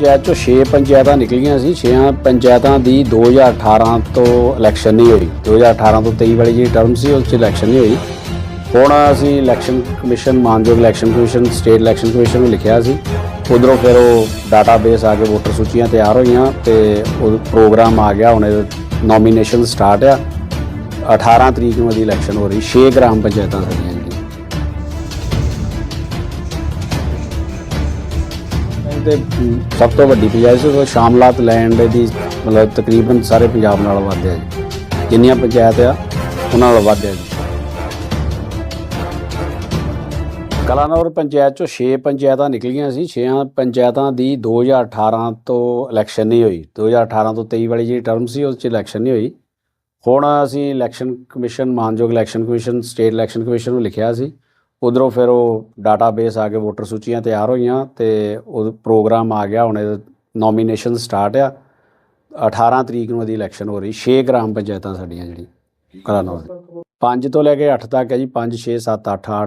ਪੰਚਾਇਤ ਚੋਂ 6 ਪੰਚਾਇਤਾਂ ਨਿਕਲੀਆਂ ਸੀ 6 ਪੰਚਾਇਤਾਂ ਦੀ 2018 ਤੋਂ ਇਲੈਕਸ਼ਨ ਨਹੀਂ ਹੋਈ। 2018 ਤੋਂ 23 ਵਾਲੀ ਜਿਹੜੀ ਟਰਮ ਸੀ, ਉਸ 'ਚ ਇਲੈਕਸ਼ਨ ਨਹੀਂ ਹੋਈ। ਹੁਣ ਅਸੀਂ ਇਲੈਕਸ਼ਨ ਕਮਿਸ਼ਨ ਮਾਨਯੋਗ election commission state election commission ਨੂੰ ਲਿਖਿਆ ਸੀ। ਉਧਰੋਂ ਫਿਰ ਉਹ ਡਾਟਾਬੇਸ ਆ ਕੇ ਵੋਟਰ ਸੂਚੀਆਂ ਤਿਆਰ ਹੋਈਆਂ ਤੇ ਉਹ ਪ੍ਰੋਗਰਾਮ ਆ ਗਿਆ, ਹੁਣ ਨੋਮੀਨੇਸ਼ਨ ਸਟਾਰਟ ਆ। 18 ਤਰੀਕ ਨੂੰ ਦੀ ਇਲੈਕਸ਼ਨ ਹੋ ਰਹੀ 6 ਗ੍ਰਾਮ ਪੰਚਾਇਤਾਂ ਸਾਡੀਆਂ ਤੇ ਸਭ ਤੋਂ ਵੱਡੀ ਪੰਚਾਇਤ ਸੀ ਉਹ ਸ਼ਾਮਲਾਤ ਲੈਂਡ ਦੀ ਮਤਲਬ ਤਕਰੀਬਨ ਸਾਰੇ ਪੰਜਾਬ ਨਾਲ ਵਾਧਿਆ ਜੀ। ਜਿੰਨੀਆਂ ਪੰਚਾਇਤ ਆ, ਉਹਨਾਂ ਨਾਲ ਵੱਧ ਹੈ ਜੀ। ਕਲਾਨੌਰ ਪੰਚਾਇਤ ਚੋਂ 6 ਪੰਚਾਇਤਾਂ ਨਿਕਲੀਆਂ ਸੀ। 6 ਪੰਚਾਇਤਾਂ ਦੀ 2018 ਤੋਂ ਇਲੈਕਸ਼ਨ ਨਹੀਂ ਹੋਈ। 2018 ਤੋਂ 23 ਵਾਲੀ ਜਿਹੜੀ ਟਰਮ ਸੀ, ਉਸ 'ਚ ਇਲੈਕਸ਼ਨ ਨਹੀਂ ਹੋਈ। ਹੁਣ ਅਸੀਂ ਇਲੈਕਸ਼ਨ ਕਮਿਸ਼ਨ ਮਾਨਯੋਗ election commission state election commission ਨੂੰ ਲਿਖਿਆ ਸੀ। ਉਧਰੋਂ ਫਿਰ ਉਹ ਡਾਟਾਬੇਸ ਆ ਕੇ ਵੋਟਰ ਸੂਚੀਆਂ ਤਿਆਰ ਹੋਈਆਂ ਤੇ ਉਹ ਪ੍ਰੋਗਰਾਮ ਆ ਗਿਆ, ਹੁਣ ਨੋਮੀਨੇਸ਼ਨ ਸਟਾਰਟ ਆ। 18 ਤਰੀਕ ਨੂੰ ਇਹਦੀ ਇਲੈਕਸ਼ਨ ਹੋ ਰਹੀ 6 ਗ੍ਰਾਮ ਪੰਚਾਇਤਾਂ ਸਾਡੀਆਂ ਜਿਹੜੀ ਕਲਾਨੌਰ ਦੀ 5 ਤੋਂ ਲੈ ਕੇ 8 ਤੱਕ ਹੈ ਜੀ 5 6 7 8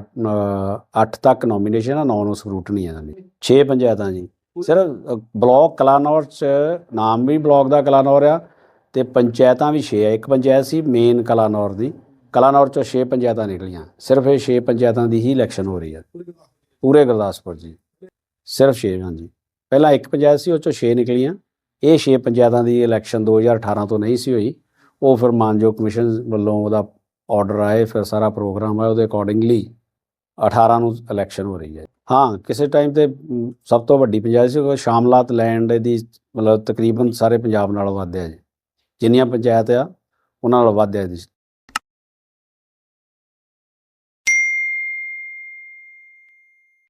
8 ਤੱਕ ਨੋਮੀਨੇਸ਼ਨ ਆ 9 ਨੂੰ ਸਕਰੂਟਨੀ ਹੈ ਜੀ 6 ਪੰਚਾਇਤਾਂ ਜੀ। ਸਿਰਫ ਬਲਾਕ ਕਲਾਨੌਰ ਚ ਨਾਮ ਵੀ ਬਲਾਕ ਦਾ ਕਲਾਨੌਰ ਆ ਤੇ ਪੰਚਾਇਤਾਂ ਵੀ 6 ਆ। ਇੱਕ ਪੰਚਾਇਤ ਸੀ ਮੇਨ ਕਲਾਨੌਰ ਦੀ। ਕਲਾਨੌਰ ਚੋਂ 6 ਪੰਚਾਇਤਾਂ ਨਿਕਲੀਆਂ। ਸਿਰਫ ਇਹ 6 ਪੰਚਾਇਤਾਂ ਦੀ ਹੀ ਇਲੈਕਸ਼ਨ ਹੋ ਰਹੀ ਹੈ। ਪੂਰੇ ਗੁਰਦਾਸਪੁਰ ਜੀ। ਸਿਰਫ 6 ਹਾਂਜੀ। ਪਹਿਲਾਂ ਇੱਕ ਪੰਚਾਇਤ ਸੀ, ਉਹ ਚੋਂ 6 ਨਿਕਲੀਆਂ। ਇਹ 6 ਪੰਚਾਇਤਾਂ ਦੀ ਇਲੈਕਸ਼ਨ 2018 ਤੋਂ ਨਹੀਂ ਸੀ ਹੋਈ। ਉਹ ਫਿਰ ਮਾਨਯੋਗ ਕਮਿਸ਼ਨ ਵੱਲੋਂ ਉਹਦਾ ਆਰਡਰ ਆਏ, ਫਿਰ ਸਾਰਾ ਪ੍ਰੋਗਰਾਮ ਆਇਆ, ਉਹਦੇ ਅਕੋਰਡਿੰਗਲੀ 18 ਨੂੰ ਇਲੈਕਸ਼ਨ ਹੋ ਰਹੀ ਹੈ। ਹਾਂ, ਕਿਸੇ ਟਾਈਮ ਤੇ ਸਭ ਤੋਂ ਵੱਡੀ ਪੰਚਾਇਤ ਸੀ ਸ਼ਾਮਲਾਤ ਲੈਂਡ ਦੀ ਮਤਲਬ ਤਕਰੀਬਨ ਸਾਰੇ ਪੰਜਾਬ ਨਾਲੋਂ ਵੱਧ ਹੈ ਜੀ। ਜਿੰਨੀਆਂ ਪੰਚਾਇਤ ਆ, ਉਹਨਾਂ ਨਾਲੋਂ ਵੱਧ ਹੈ ਜੀ।